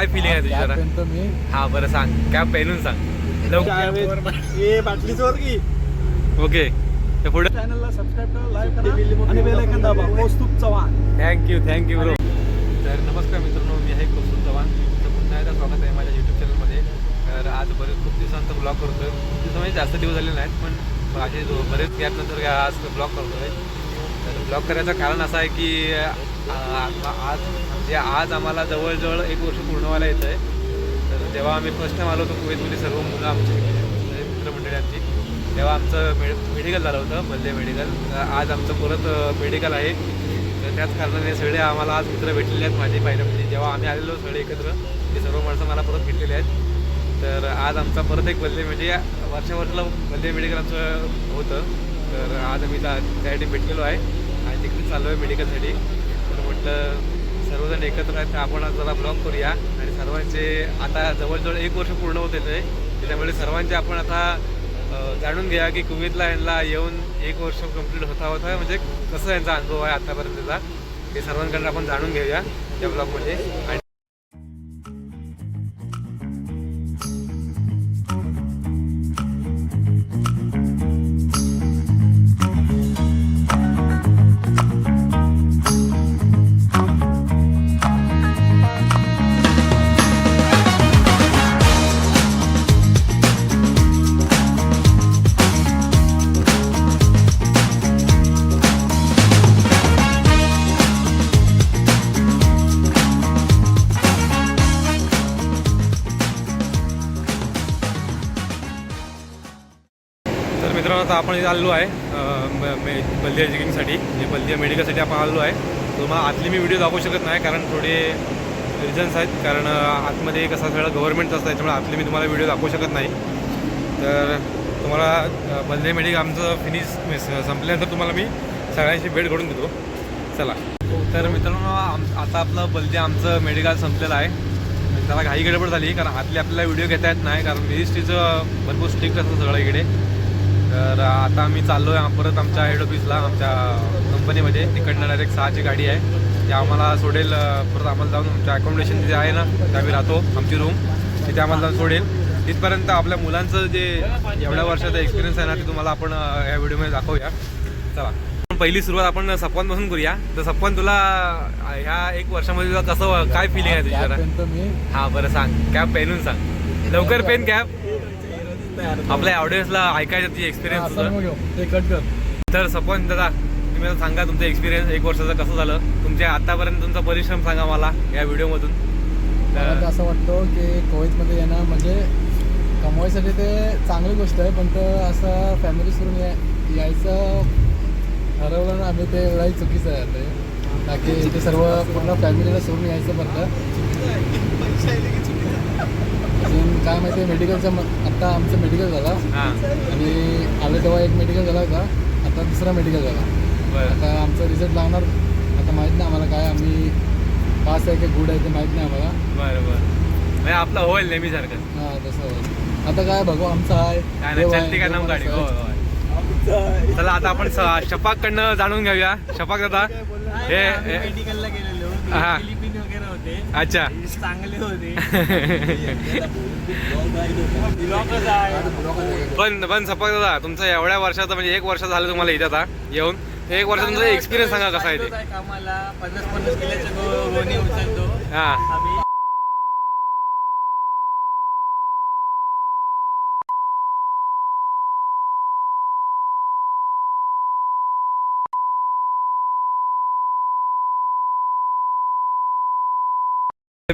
काय फिलिंग आहे तुझी जरा? त्यापर्यंत मी? हा बरं सांग. कॅप पेनून सांग? लवकर. ये की. ओके. ते पुढे. चॅनलला सबस्क्राईब करा लाईक करा आणि बेल आयकॉन दाबा. Kaustubh Chavan. Thank you thank you bro तर नमस्कार मित्रांनो मी आहे कौस्तुभ चव्हाण. तर पुन्हा एकदा स्वागत आहे माझ्या यूट्यूब चॅनलमध्ये तर आज बरेच खूप दिवसांचा ब्लॉग करतो आहे खूप दिवस म्हणजे जास्त दिवस झाले नाहीत पण माझे जो बरेच गॅप नंतर आज ब्लॉग करतो आहे तर ब्लॉग करायचं कारण असं आहे की आज म्हणजे आज आम्हाला जवळजवळ एक वर्ष पूर्ण व्हायला येतं आहे तर जेव्हा आम्ही फर्स्ट टाइम आलो होतो कुवेतमध्ये सर्व मुलं आमची मित्रमंडळांची तेव्हा आमचं मेड मेडिकल झालं होतं बल्ले मेडिकल आज आमचं परत मेडिकल आहे. तर त्याच कारणाने सगळे आम्हाला आज मित्र भेटलेले आहेत माझे पाहिजे म्हणजे जेव्हा आम्ही आलेलो सगळे एकत्र ते सर्व माणसं मला परत भेटलेले आहेत. तर आज आमचा परत एक बल्ले म्हणजे या वर्षा वर्षाला बल्ले मेडिकल आमचं होतं. तर आज आम्ही त्यासाठी भेटलेलो आहे. आणि तिकडे चाललो आहे मेडिकलसाठी तर म्हटलं सर्वजण एकत्र आहेत तर आपण जरा ब्लॉग करूया. आणि सर्वांचे आता जवळजवळ एक वर्ष पूर्ण होत ते त्याच्यामुळे सर्वांचे आपण आता जाणून घ्या की कुवेतला यांना येऊन एक वर्ष कंप्लीट होता होता. म्हणजे कसं यांचा अनुभव आहे आतापर्यंतचा हे सर्वांकडे आपण जाणून घेऊया या ब्लॉगमध्ये आणि तर मित्रांनो आता आपण इथे आलेलो आहे म- मे- बल्दिया जिगिंगसाठी म्हणजे बल्दिया मेडिकलसाठी आपण आलेलो आहे. तुम्हाला आतली मी व्हिडिओ दाखवू शकत नाही कारण थोडे रिझन्स आहेत. कारण आतमध्ये कसं सगळं गव्हर्नमेंटचं असतं त्याच्यामुळे आतली मी तुम्हाला व्हिडिओ दाखवू शकत नाही. तर तुम्हाला बल्दिया मेडिकल आमचं फिनिश संपल्यानंतर तुम्हाला मी सगळ्यांशी भेट घडून देतो. चला. तर मित्रांनो आम आता आपलं बल्दिया आमचं मेडिकल संपलेलं आहे. त्याला घाई गडबड झाली कारण आतली आपल्याला व्हिडिओ घेता येत नाही कारण मिनिस्ट्रीचं भरपूर स्ट्रिक्ट असतं सगळं इकडे. तर आता आम्ही चाललो आहे परत आमच्या हेड ऑफिसला आमच्या कंपनीमध्ये तिकडनं डायरेक्ट सहाची गाडी आहे. ती आम्हाला सोडेल परत आम्हाला जाऊन आमच्या अकोमोडेशन जे आहे ना तिथे आम्ही राहतो आमची रूम तिथे आम्हाला जाऊन सोडेल. तिथपर्यंत आपल्या मुलांचं जे एवढ्या वर्षाचा एक्सपिरियन्स आहे ना ते तुम्हाला आपण या व्हिडिओमध्ये दाखवूया. चला. पहिली सुरुवात आपण सप्पांपासून करूया. तर सप्पान तुला ह्या एक वर्षामध्ये तुला कसं काय फिलिंग आहे तुझी जरा? त्यापर्यंत मी. हा बरं सांग. कॅब पेनून सांग. लवकर पेन कॅब आपल्या ऑडियन्सला ऐकायचं तुझी एक्सपिरियन्स. ते कट कर. तर सपन दादा तुम्ही मला सांगा तुमचं एक्सपिरियन्स एक वर्षाचं कसं झालं? तुमच्या आतापर्यंत तुमचा परिश्रम सांगा मला या व्हिडिओमधून. मला असं वाटतं की कोविडमध्ये येणं म्हणजे कमवायसाठी ते चांगली गोष्ट आहे पण तर असं फॅमिली सोडून या- यायचं ठरवलं ना आम्ही ते लई चुकीचं आहे ते. बाकी ते सर्व पूर्ण फॅमिलीला सोडून यायचं पडतं अजून काय माहिती मेडिकलचं आत्ता आमचं मेडिकल झाला. हां. आणि आलं तेव्हा एक मेडिकल झाला होता आता दुसरा मेडिकल झाला. बरं. आता आमचा रिझल्ट लागणार आता माहीत नाही आम्हाला काय आम्ही पास आहे की गुड आहे ते माहीत नाही आम्हाला. बरं बरं. म्हणजे आपलं होईल नेहमीसारखं. हां तसं होईल. आता काय बघू आमचं आहे. काय नाही नाम गाडी. हो हो चला आता आपण शपाककडनं जाणून घेऊया. शपाक दादा हे हे- मेडिकलला गेलेलो. हा. होते. अच्छा. चांगले होते. पण पण सपाक दादा तुमचं एवढ्या वर्षाचं म्हणजे एक वर्ष झालं तुम्हाला इथे आता येऊन. एक वर्ष तुमचा एक्सपिरियन्स सांगा कसा आहे ते. कामाला पन्नास पन्नास किलोचं गो- गोणी उचलतो. हां.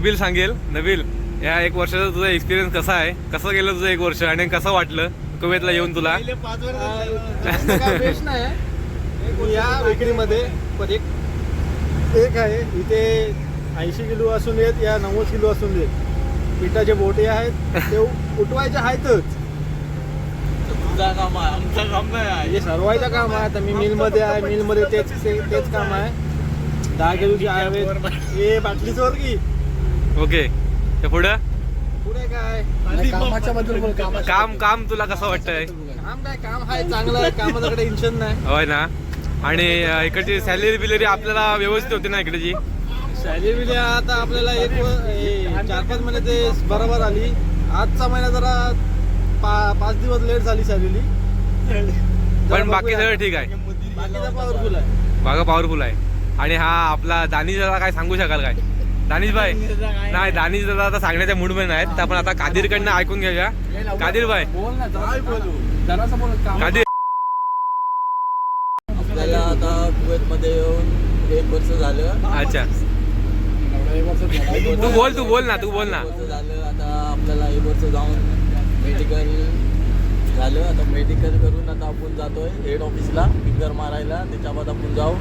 नबील सांगेल नबील या एक वर्षाचा तुझा एक्सपिरियन्स कसा आहे? कसं गेलं तुझं एक वर्ष आणि कसं वाटलं? कुवेतला येऊन तुला? पाच वर्ष नाही. या विक्रीमध्ये पण एक एक आहे इथे ऐंशी किलो असून येत या नव्वद किलो असून येत पिठाचे बोटे आहेत ते उठवायचे आहेतच. तुझा काम आहे आमचं काम नाही हे सर्वायचं काम आहे आता मी मिलमध्ये आहे मिलमध्ये तेच ते- तेच काम आहे. दहा किलोची आहे हे बाटलीच वर की ओके. ते पुढं? पुढे काय? कामाच्या बद्दल बोल कामाच्या काम. काम तुला कसं वाटतंय? काम काय? काम आहे चांगलं आहे. कामाकडे टेन्शन नाही. होय ना? आणि अं, इकडची सॅलरी बिलरी आपल्याला व्यवस्थित होती ना इकडची? सॅलरी आता आपल्याला एक व- ए, चार पाच महिने ते बरोबर आली. आजचा महिना जरा पा- पाच दिवस लेट झाली सॅलरी पण बाकी सगळं ठीक आहे. बाकीचा पॉवरफुल आहे. बागा पॉवरफुल आहे. आणि हा आपला दानिश दादा काय सांगू शकाल काय? दानिश भाई नाही दानिश दादा आता सांगण्याच्या मूडमध्ये नाहीत. तर आपण आता कादिरकडनं ऐकून घेऊया. कादिर भाई बोल ना जरा बोलू? जरासं बोल काम कादिर आपल्याला आता कुवेत मध्ये येऊन एक वर्ष झालं. अच्छा. तू बोल तू बोल ना तू बोल ना. झालं आता आपल्याला एक वर्ष जाऊन मेडिकल झालं. आता मेडिकल करून आता आपण जातोय हेड ऑफिसला फिंगर मारायला. त्याच्या बाद आपण जाऊ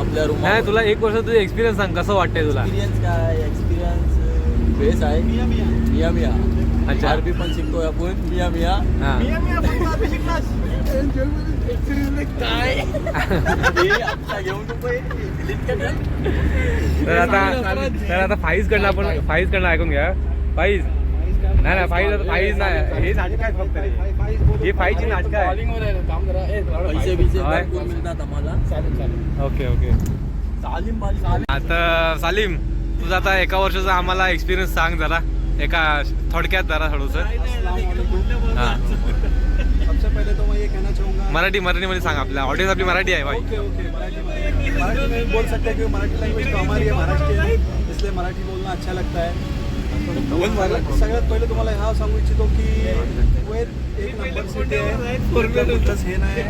आपल्या रूम नाही तुला एक वर्ष तुझे एक्सपिरियन्स सांग. कसं वाटतंय तुला? एक्सपिरियन्स काय? एक्सपिरियन्स बेस आहे. मिया मिया. अच्छा. आरबी पण शिकतोय आपण. मिया मिया. हा. काय? आता घेऊन तर आता तर आता फाईज कडनं आपण फाईज कडनं ऐकून घ्या. फाईज नाही नाही फाईज फाईज नाही. हे नाटक आहे फक्त. ही फाईजची नाटक आहे ओके ओके. आता सालीम तुझा आता एका वर्षाचा आम्हाला एक्सपिरियन्स सांग जरा. एका थोडक्यात जरा थोडंसं. सबसे पहले तो मैं ये कहना चाहूँगा. मराठी मराठीमध्ये सांग आपल्या. ऑडियन्स आपली मराठी आहे भाई. मराठी मराठी बोल सकते हैं मराठी लैंग्वेज तो हमारी है महाराष्ट्रीयन इसलिए मराठी बोलना अच्छा लगता है। सगळ्यात पहिले तुम्हाला हा सांगू इच्छितो की कुवेत एक नंबर सिटी आहे. हे नाही.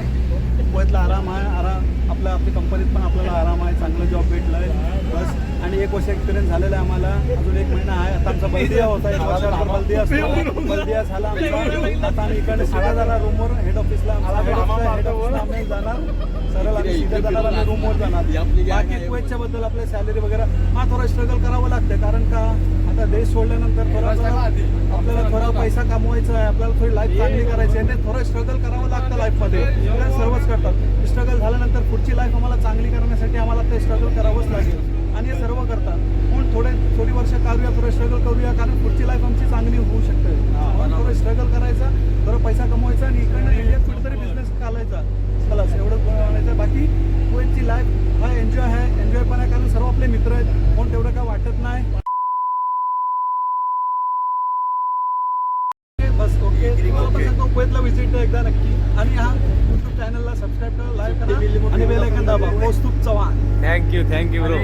कुवेतला आराम आहे आराम आपल्या आपल्या कंपनीत पण आपल्याला आराम आहे चांगलं जॉब भेटलं आहे बस. आणि एक वर्ष एक्सपिरियन्स झालेला आहे आम्हाला. अजून एक महिना आहे. आता आमचा बलदिया होता एक वर्षानंतर बलदिया बलदिया झाला आमचा. आता आम्ही इकडे सीधा जाणार रूमवर हेड ऑफिसला हेड ऑफिसला आम्ही जाणार. सरळ आम्ही सीधा जाणार. आम्ही रूमवर जाणार बाकी कुवेतच्या बद्दल आपल्या सॅलरी वगैरे हा थोडा स्ट्रगल करावं लागतं कारण का आता देश सोडल्यानंतर थोडा थोडा आपल्याला थोडा पैसा कमवायचा आहे. आपल्याला थोडी लाईफ चांगली करायची आहे. आणि थोडं स्ट्रगल करावं लागतं लाईफमध्ये सर्वच करतात. स्ट्रगल झाल्यानंतर पुढची लाईफ आम्हाला चांगली करण्यासाठी आम्हाला ते स्ट्रगल करावंच लागेल. आणि हे सर्व करतात पण थोडे थोडी वर्ष काढूया थोडं स्ट्रगल करूया कारण पुढची लाईफ आमची चांगली होऊ शकते. म्हणून थोडं स्ट्रगल करायचा थोडं पैसा कमवायचा आणि इकडनं इंडियात कुठेतरी बिझनेस घालायचा चला एवढं म्हणायचं? बाकी कुवेतची लाईफ हा एन्जॉय आहे एन्जॉय पण आहे कारण सर्व आपले मित्र आहेत. कोण तेवढं काय वाटत नाही. बस ओके. आपण सांगतो कुवेतला व्हिजिट एकदा नक्की. आणि हा चॅनलला सबस्क्राईब करा लाईक करा आणि बेल ऐकन दाबा. Kaustubh Chavan. Thank you thank you bro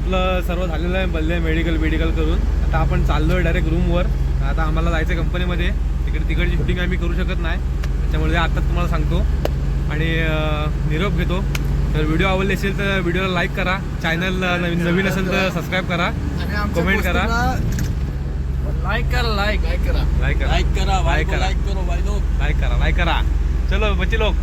आपलं सर्व झालेलं आहे बल्ले मेडिकल मेडिकल करून. आता आपण चाललोय डायरेक्ट रूमवर आता आम्हाला जायचं कंपनीमध्ये तिकडे तिकडची शूटिंग आम्ही करू शकत नाही. त्याच्यामुळे आता तुम्हाला सांगतो. आणि निरोप घेतो. तर व्हिडिओ आवडले असेल तर व्हिडिओला लाईक करा. चॅनल नवीन नवीन असेल तर सबस्क्राईब करा. Comment करा. लाईक करा लाईक लाईक करा. लाईक करा लाईक करा लाईक करा. लाईक करो भाई लोग लाईक करा लाईक करा. चलो बच्चे लोग